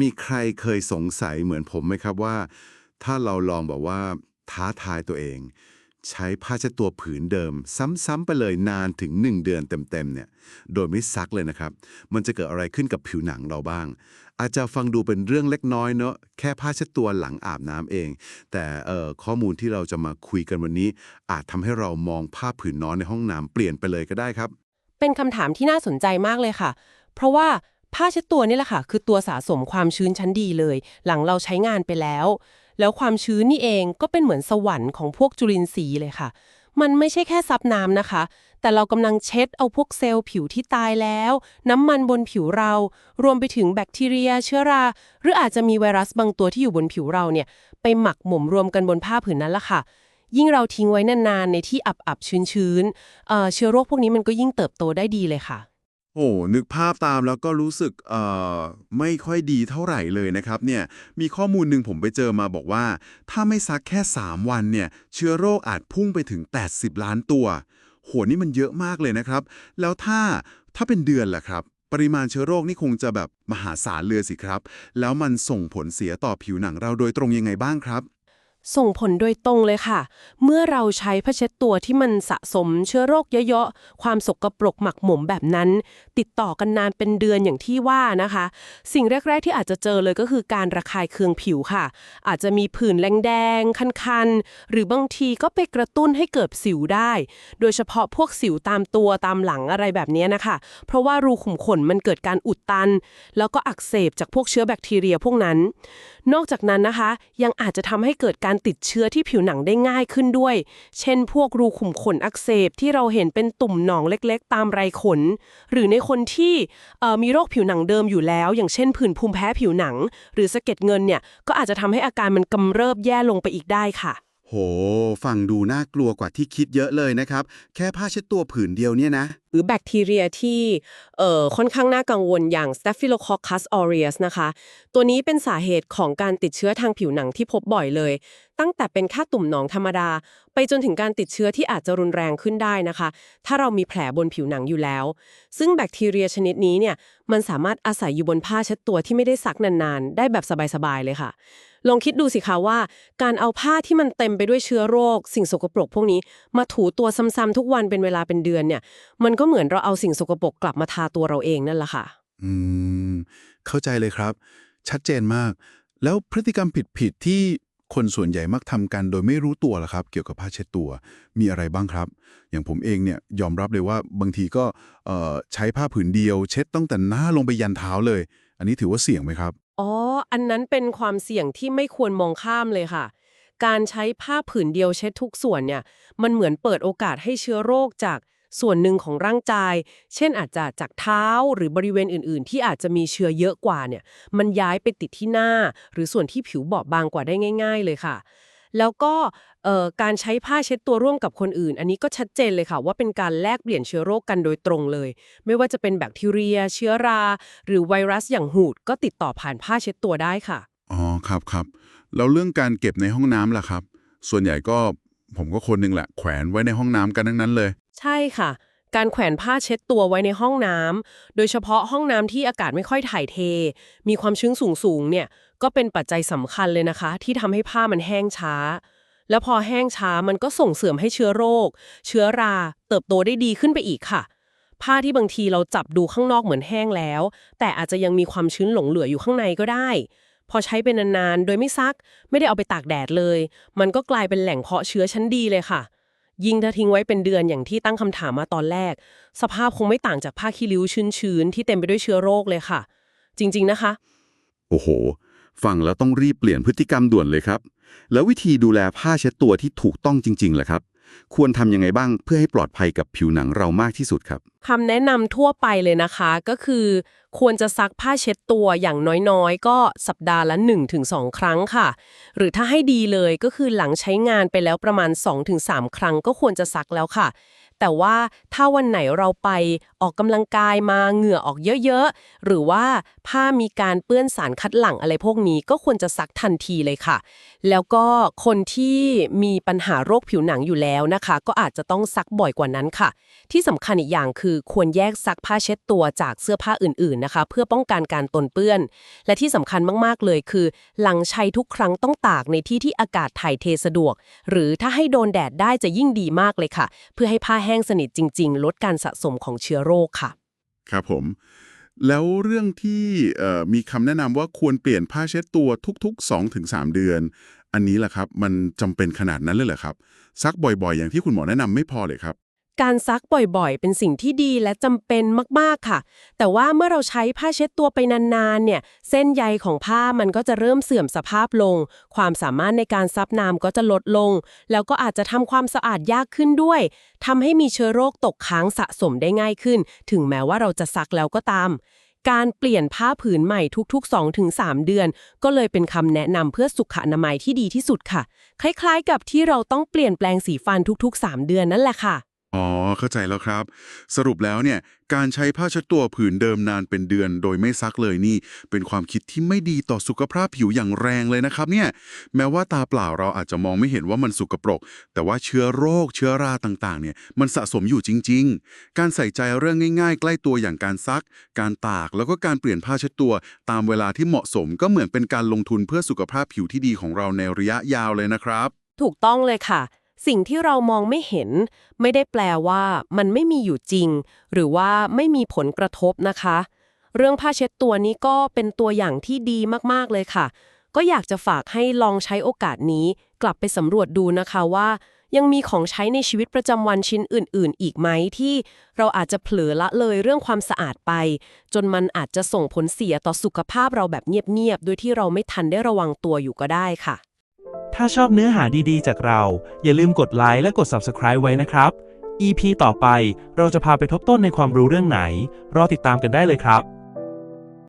มีใครเคยสงสัยเหมือนผมไหมครับว่า ถ้าเราลองแบบว่า ท้าทายตัวเอง ใช้ผ้าเช็ดตัวผืนเดิม ซ้ำๆไปเลยนานถึง 1 เดือนเต็มๆเนี่ย โดยไม่ซักเลยนะครับ มันจะเกิดอะไรขึ้นกับผิวหนังเราบ้าง อาจจะฟังดูเป็นเรื่องเล็กน้อยเนอะแค่ผ้าเช็ดตัวหลังอาบน้ำเอง แต่เอ่อข้อมูลที่เราจะมาคุยกันวันนี้ อาจทำให้เรามองผ้าผืนนอนในห้องน้ำเปลี่ยนไปเลยก็ได้ครับ เป็นคำถามที่น่าสนใจมากเลยค่ะ เพราะว่า ผ้าเช็ดตัวนี่แหละค่ะ คือตัวสะสมความชื้นชั้นดีเลย หลังเราใช้งานไปแล้ว แล้วความชื้นนี่เองก็เป็นเหมือนสวรรค์ของพวกจุลินทรีย์เลยค่ะ มันไม่ใช่แค่ซับน้ำนะคะ แต่เรากำลังเช็ดเอาพวกเซลล์ผิวที่ตายแล้ว น้ำมันบนผิวเรา รวมไปถึงแบคทีเรีย เชื้อรา หรืออาจจะมีไวรัสบางตัวที่อยู่บนผิวเราเนี่ย ไปหมักหมมรวมกันบนผ้าผืนนั้นละค่ะยิ่งเราทิ้งไว้นานๆ ในที่อับๆชื้นๆเเชื้อโรคพวกนี้มันก็ยิ่งเติบโตได้ดีเลยค่ะ โอ้นึกภาพตามแล้วก็รู้สึกเอ่อไม่ค่อยดีเท่าไหร่เลยนะครับเนี่ย มีข้อมูลหนึ่งผมไปเจอมาบอกว่า ถ้าไม่ซักแค่ 3 วันเนี่ย เชื้อโรคอาจพุ่งไปถึง 80 ล้านตัว โห นี่มันเยอะมากเลยนะครับ แล้วถ้าถ้าเป็นเดือนล่ะครับ ปริมาณเชื้อโรคนี่คงจะแบบมหาศาลเลยสิครับ แล้วมันส่งผลเสียต่อผิวหนังเราโดยตรงยังไงบ้างครับ ส่งผลโดยตรงเลยค่ะ เมื่อเราใช้ผ้าเช็ดตัวที่มันสะสมเชื้อโรคเยอะๆ ความสกปรกหมักหมมแบบนั้น ติดต่อกันนานเป็นเดือนอย่างที่ว่านะคะ สิ่งแรก ๆ ที่อาจจะเจอเลยก็คือการระคายเคืองผิวค่ะ อาจจะมีผื่นแดงๆ คันๆ หรือบางทีก็ไปกระตุ้นให้เกิดสิวได้ โดยเฉพาะพวกสิวตามตัวตามหลังอะไรแบบนี้นะคะ เพราะว่ารูขุมขนมันเกิดการอุดตัน แล้วก็อักเสบจากพวกเชื้อแบคทีเรียพวกนั้น นอกจากนั้นนะคะ ยังอาจจะทำให้เกิดการติดเชื้อที่ผิวหนังได้ง่ายขึ้นด้วย เช่น พวกรูขุมขนอักเสบที่เราเห็นเป็นตุ่มหนองเล็กๆ ตามไรขน หรือในคนที่มีโรคผิวหนังเดิมอยู่แล้ว อย่างเช่นผื่นภูมิแพ้ผิวหนัง หรือสะเก็ดเงินเนี่ยก็อาจจะทำให้อาการมันกำเริบแย่ลงไปอีกได้ค่ะ ห ฟังดูน่ากลัวกว่าที่คิดเยอะเลยนะครับ แค่ผ้าเช็ดตัวผืนเดียวเนี่ยนะ หรือแบคทีเรียที่เอ่อค่อนข้างน่ากังวลอย่าง Staphylococcus aureus นะคะ ตัวนี้เป็นสาเหตุของการติดเชื้อทางผิวหนังที่พบบ่อยเลย ตั้งแต่เป็นแค่ตุ่มหนองธรรมดา ไปจนถึงการติดเชื้อที่อาจจะรุนแรงขึ้นได้นะคะ ถ้าเรามีแผลบนผิวหนังอยู่แล้ว ซึ่งแบคทีเรียชนิดนี้เนี่ยมันสามารถอาศัยอยู่บนผ้าเช็ดตัวที่ไม่ได้ซักนานๆ ได้แบบสบายๆเลยค่ะ ลองคิดดูสิคะว่า การเอาผ้าที่มันเต็มไปด้วยเชื้อโรค สิ่งสกปรกพวกนี้ มาถูตัวซ้ำๆทุกวันเป็นเวลาเป็นเดือนเนี่ย มันก็เหมือนเราเอาสิ่งสกปรกกลับมาทาตัวเราเองนั่นแหละค่ะ อืม เข้าใจเลยครับ ชัดเจนมาก แล้วพฤติกรรมผิดๆที่คนส่วนใหญ่มักทำกันโดยไม่รู้ตัวล่ะครับ เกี่ยวกับผ้าเช็ดตัวมีอะไรบ้างครับ อย่างผมเองเนี่ยยอมรับเลยว่าบางทีก็เอ่อใช้ผ้าผืนเดียว เช็ดตั้งแต่หน้าลงไปยันเท้าเลย อันนี้ถือว่าเสี่ยงไหมครับ อ๋อ อันนั้นเป็นความเสี่ยงที่ไม่ควรมองข้ามเลยค่ะ การใช้ผ้าผืนเดียวเช็ดทุกส่วนเนี่ย มันเหมือนเปิดโอกาสให้เชื้อโรคจากส่วนหนึ่งของร่างกาย เช่นอาจจะจากเท้าหรือบริเวณอื่น ๆ ที่อาจจะมีเชื้อเยอะกว่าเนี่ย มันย้ายไปติดที่หน้า หรือส่วนที่ผิวบอบบางกว่าได้ง่าย ๆ เลยค่ะ แล้วก็เอ่อการใช้ผ้าเช็ดตัวร่วมกับคนอื่น อันนี้ก็ชัดเจนเลยค่ะ ว่าเป็นการแลกเปลี่ยนเชื้อโรคกันโดยตรงเลย ไม่ว่าจะเป็นแบคทีเรีย เชื้อรา หรือไวรัสอย่างหูด ก็ติดต่อผ่านผ้าเช็ดตัวได้ค่ะอ๋อครับครับแล้วเรื่องการเก็บในห้องน้ำล่ะครับ ส่วนใหญ่ก็ผมก็คนหนึงแหละแขวนไว้ในห้องน้ำกันทั้งนั้นเลย ใช่ค่ะ การแขวนผ้าเช็ดตัวไว้ในห้องน้ำ โดยเฉพาะห้องน้ำที่อากาศไม่ค่อยถ่ายเท มีความชื้นสูงๆ เนี่ย ก็เป็นปัจจัยสำคัญเลยนะคะ ที่ทำให้ผ้ามันแห้งช้า แล้วพอแห้งช้ามันก็ส่งเสริมให้เชื้อโรค เชื้อรา เติบโตได้ดีขึ้นไปอีกค่ะ ผ้าที่บางทีเราจับดูข้างนอกเหมือนแห้งแล้ว แต่อาจจะยังมีความชื้นหลงเหลืออยู่ข้างในก็ได้ พอใช้เป็นนานๆ โดยไม่ซัก ไม่ได้เอาไปตากแดดเลย มันก็กลายเป็นแหล่งเพาะเชื้อชั้นดีเลยค่ะ ยิ่งถ้าทิ้งไว้เป็นเดือนอย่างที่ตั้งคำถามมาตอนแรก สภาพคงไม่ต่างจากผ้าขี้ริ้วชื้นๆ ที่เต็มไปด้วยเชื้อโรคเลยค่ะ จริง ๆ นะคะ โอ้โห ฟังแล้วต้องรีบเปลี่ยนพฤติกรรมด่วนเลยครับ แล้ววิธีดูแลผ้าเช็ดตัวที่ถูกต้องจริงๆล่ะครับ ควรทำยังไงบ้างเพื่อให้ปลอดภัยกับผิวหนังเรามากที่สุดครับ คำแนะนำทั่วไปเลยนะคะ ก็คือควรจะซักผ้าเช็ดตัวอย่างน้อยๆ ก็สัปดาห์ละ 1-2 ครั้งค่ะ หรือถ้าให้ดีเลยก็คือหลังใช้งานไปแล้วประมาณ 2-3 ครั้งก็ควรจะซักแล้วค่ะ แต่ว่าถ้าวันไหนเราไปออกกำลังกายมาเหงื่อออกเยอะๆ หรือว่าผ้ามีการเปื้อนสารคัดหลั่งอะไรพวกนี้ก็ควรจะซักทันทีเลยค่ะ แล้วก็คนที่มีปัญหาโรคผิวหนังอยู่แล้วนะคะ ก็อาจจะต้องซักบ่อยกว่านั้นค่ะ ที่สำคัญอีกอย่างคือควรแยกซักผ้าเช็ดตัวจากเสื้อผ้าอื่นๆนะคะ เพื่อป้องกันการตนเปื้อน และที่สำคัญมากๆเลยคือ หลังใช้ทุกครั้งต้องตากในที่ที่อากาศถ่ายเทสะดวก หรือถ้าให้โดนแดดได้จะยิ่งดีมากเลยค่ะ เพื่อให้ผ้าแห้งสนิทจริง ๆ ลดการสะสมของเชื้อโรคค่ะ ครับผม แล้วเรื่องที่มีคำแนะนำว่าควรเปลี่ยนผ้าเช็ดตัวทุก ๆ 2-3 เดือน อันนี้แหละครับ มันจำเป็นขนาดนั้นเลยเหรอครับ ซักบ่อยๆ อย่างที่คุณหมอแนะนำไม่พอเลยครับ การซักบ่อยๆ เป็นสิ่งที่ดีและจำเป็นมากๆค่ะ แต่ว่าเมื่อเราใช้ผ้าเช็ดตัวไปนานๆ เนี่ย เส้นใยของผ้ามันก็จะเริ่มเสื่อมสภาพลง ความสามารถในการซับน้ำก็จะลดลง แล้วก็อาจจะทำความสะอาดยากขึ้นด้วย ทำให้มีเชื้อโรคตกค้างสะสมได้ง่ายขึ้น ถึงแม้ว่าเราจะซักแล้วก็ตาม การเปลี่ยนผ้าผืนใหม่ทุก ๆ 2-3 เดือน ก็เลยเป็นคำแนะนำเพื่อสุขอนามัยที่ดีที่สุดค่ะ คล้ายๆ กับที่เราต้องเปลี่ยนแปลงสีฟันทุก ๆ 3 เดือนนั่นแหละค่ะ เข้าใจแล้วครับ สรุปแล้วเนี่ยการใช้ผ้าเช็ดตัวผืนเดิมนานเป็นเดือน โดยไม่ซักเลยนี่ เป็นความคิดที่ไม่ดีต่อสุขภาพผิวอย่างแรงเลยนะครับเนี่ยแม้ว่าตาเปล่าเราอาจจะมองไม่เห็นว่ามันสุกปรก แต่ว่าเชื้อโรคเชื้อราต่างๆเนี่ยมันสะสมอยู่จริง ๆ การใส่ใจเรื่องง่าย ๆ ใกล้ตัวอย่างการซัก การตากแล้วก็การเปลี่ยนผ้าเช็ดตัว ตามเวลาที่เหมาะสมก็เหมือนเป็นการลงทุนเพื่อสุขภาพผิวที่ดีของเราในระยะยาวเลยนะครับ ถูกต้องเลยค่ะ สิ่งที่เรามองไม่เห็น ไม่ได้แปลว่ามันไม่มีอยู่จริง หรือว่าไม่มีผลกระทบนะคะ เรื่องผ้าเช็ดตัวนี้ก็เป็นตัวอย่างที่ดีมากๆเลยค่ะ ก็อยากจะฝากให้ลองใช้โอกาสนี้ กลับไปสำรวจดูนะคะว่า ยังมีของใช้ในชีวิตประจำวันชิ้นอื่น ๆ อีกไหมที่เราอาจจะเผลอละเลยเรื่องความสะอาดไป จนมันอาจจะส่งผลเสียต่อสุขภาพเราแบบเงียบๆโดยที่เราไม่ทันได้ระวังตัวอยู่ก็ได้ค่ะ ถ้าชอบเนื้อหาดีๆ จากเรา อย่าลืมกดไลค์และกด Subscribe ไว้นะครับ EP ต่อไปเราจะพาไปทบต้นในความรู้เรื่องไหน รอติดตามกันได้เลยครับ